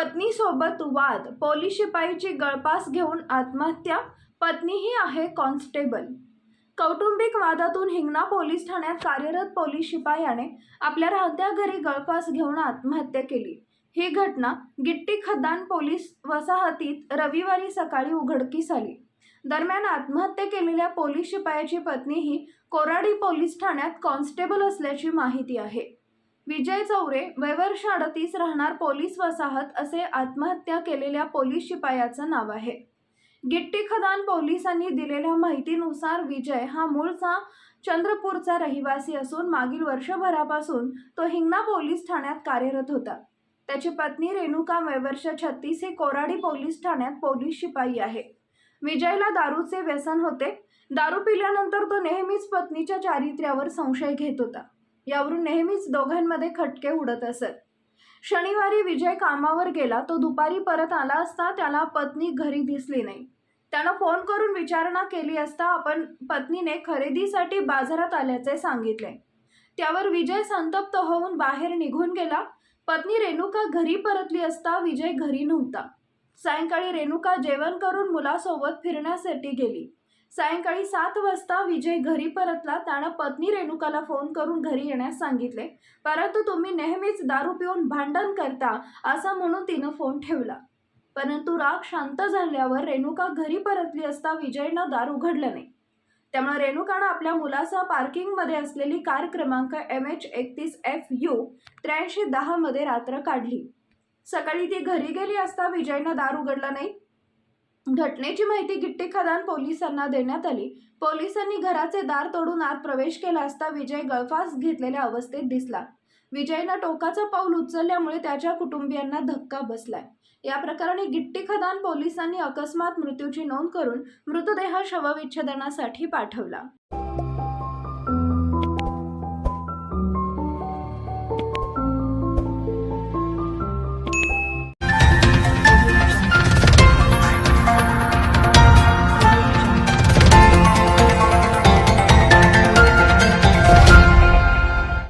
पत्नीसोबत वाद पोलीस शिपाईची गळपास घेऊन आत्महत्या पत्नीही आहे कॉन्स्टेबल. कौटुंबिक वादातून हिंगणा पोलीस ठाण्यात कार्यरत पोलीस शिपायाने आपल्या राहत्या घरी गळफास घेऊन आत्महत्या केली. ही घटना गिट्टी खदान पोलीस वसाहतीत रविवारी सकाळी उघडकीस आली. दरम्यान आत्महत्या केलेल्या पोलीस शिपायाची पत्नी ही कोराडी पोलीस ठाण्यात कॉन्स्टेबल असल्याची माहिती आहे. विजय चौरे वयवर्ष अडतीस राहणार पोलीस वसाहत असे आत्महत्या केलेल्या पोलीस शिपायाचं नाव आहे. गिट्टी खदान पोलिसांनी दिलेल्या माहितीनुसार विजय हा मूळचा चंद्रपूरचा रहिवासी असून मागील वर्षभरापासून तो हिंगणा पोलीस ठाण्यात कार्यरत होता. त्याची पत्नी रेणुका वयवर्ष छत्तीस ही कोराडी पोलीस ठाण्यात पोलीस शिपाई आहे. विजयला दारूचे व्यसन होते. दारू पिल्यानंतर तो नेहमीच पत्नीच्या चारित्र्यावर संशय घेत होता. यावरून नेहमीच दोघांमध्ये खटके उडत असत. शनिवारी विजय कामावर गेला तो दुपारी परत आला असता त्याला पत्नी घरी दिसली नाही. त्यानं फोन करून विचारणा केली असता आपण पत्नीने खरेदीसाठी बाजारात आल्याचे सांगितले. त्यावर विजय संतप्त होऊन बाहेर निघून गेला. पत्नी रेणुका घरी परतली असता विजय घरी नव्हता. सायंकाळी रेणुका जेवण करून मुलासोबत फिरण्यासाठी गेली. सायंकाळी सात वाजता विजय घरी परतला. त्यानं पत्नी रेणुकाला फोन करून घरी येण्यास सांगितले. परंतु तुम्ही नेहमीच दारू पिऊन भांडण करता असं म्हणून तिनं फोन ठेवला. परंतु राग शांत झाल्यावर रेणुका घरी परतली असता विजयनं दार उघडलं नाही. त्यामुळे रेणुकानं आपल्या मुलासह पार्किंगमध्ये असलेली कार क्रमांक एम एच एकतीस एफ यू त्र्याऐंशी दहामध्ये रात्र काढली. सकाळी ती घरी गेली असता विजयनं दार उघडला नाही. घटनेची माहिती गिट्टी खदान पोलिसांना देण्यात आली. पोलिसांनी घराचे दार तोडून आत प्रवेश केला असता विजय गळफास घेतलेल्या अवस्थेत दिसला. विजयनं टोकाचं पाऊल उचलल्यामुळे त्याच्या कुटुंबियांना धक्का बसलाय. या प्रकरणी गिट्टी खदान पोलिसांनी अकस्मात मृत्यूची नोंद करून मृतदेह शवविच्छेदनासाठी पाठवला.